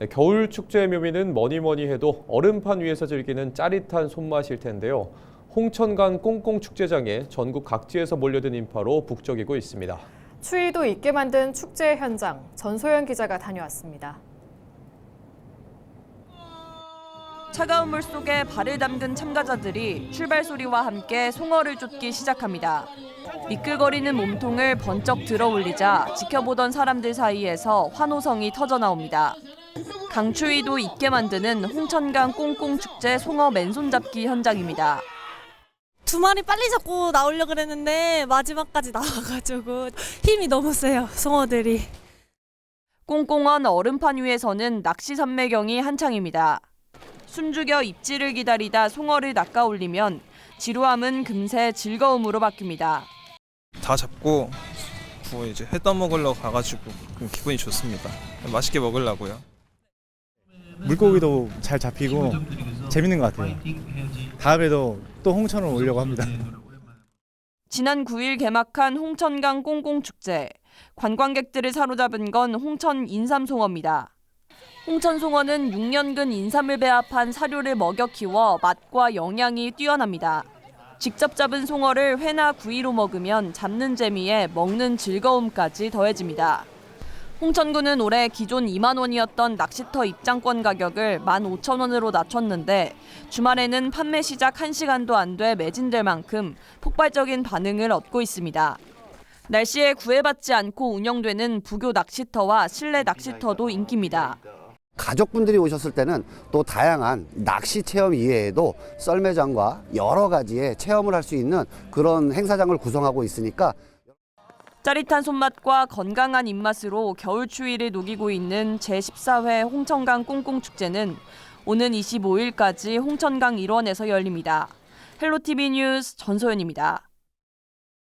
네, 겨울 축제의 묘미는 뭐니 뭐니 해도 얼음판 위에서 즐기는 짜릿한 손맛일 텐데요. 홍천강 꽁꽁 축제장에 전국 각지에서 몰려든 인파로 북적이고 있습니다. 추위도 있게 만든 축제 현장 전소연 기자가 다녀왔습니다. 차가운 물 속에 발을 담근 참가자들이 출발 소리와 함께 송어를 쫓기 시작합니다. 미끌거리는 몸통을 번쩍 들어 올리자 지켜보던 사람들 사이에서 환호성이 터져 나옵니다. 강추위도 있게 만드는 홍천강 꽁꽁 축제 송어 맨손 잡기 현장입니다. 두 마리 빨리 잡고 나오려고 그랬는데 마지막까지 나와가지고 힘이 너무 세요 송어들이 꽁꽁한 얼음판 위에서는 낚시 산매경이 한창입니다. 숨죽여 입질을 기다리다 송어를 낚아 올리면 지루함은 금세 즐거움으로 바뀝니다. 다 잡고 구워 이제 회 떠먹으러 가가지고 그 기분이 좋습니다. 맛있게 먹으려고요. 물고기도 잘 잡히고 재밌는 것 같아요. 다음에도 또 홍천을 오려고 합니다. 지난 9일 개막한 홍천강 꽁꽁축제. 관광객들을 사로잡은 건 홍천 인삼송어입니다. 홍천송어는 6년근 인삼을 배합한 사료를 먹여 키워 맛과 영양이 뛰어납니다. 직접 잡은 송어를 회나 구이로 먹으면 잡는 재미에 먹는 즐거움까지 더해집니다. 홍천구는 올해 기존 2만 원이었던 낚시터 입장권 가격을 15,000원으로 낮췄는데 주말에는 판매 시작 1시간도 안 돼 매진될 만큼 폭발적인 반응을 얻고 있습니다. 날씨에 구애받지 않고 운영되는 부교 낚시터와 실내 낚시터도 인기입니다. 가족분들이 오셨을 때는 또 다양한 낚시 체험 이외에도 썰매장과 여러 가지의 체험을 할 수 있는 그런 행사장을 구성하고 있으니까 짜릿한 손맛과 건강한 입맛으로 겨울 추위를 녹이고 있는 제14회 홍천강 꽁꽁축제는 오는 25일까지 홍천강 일원에서 열립니다. 헬로티비 뉴스 전소연입니다.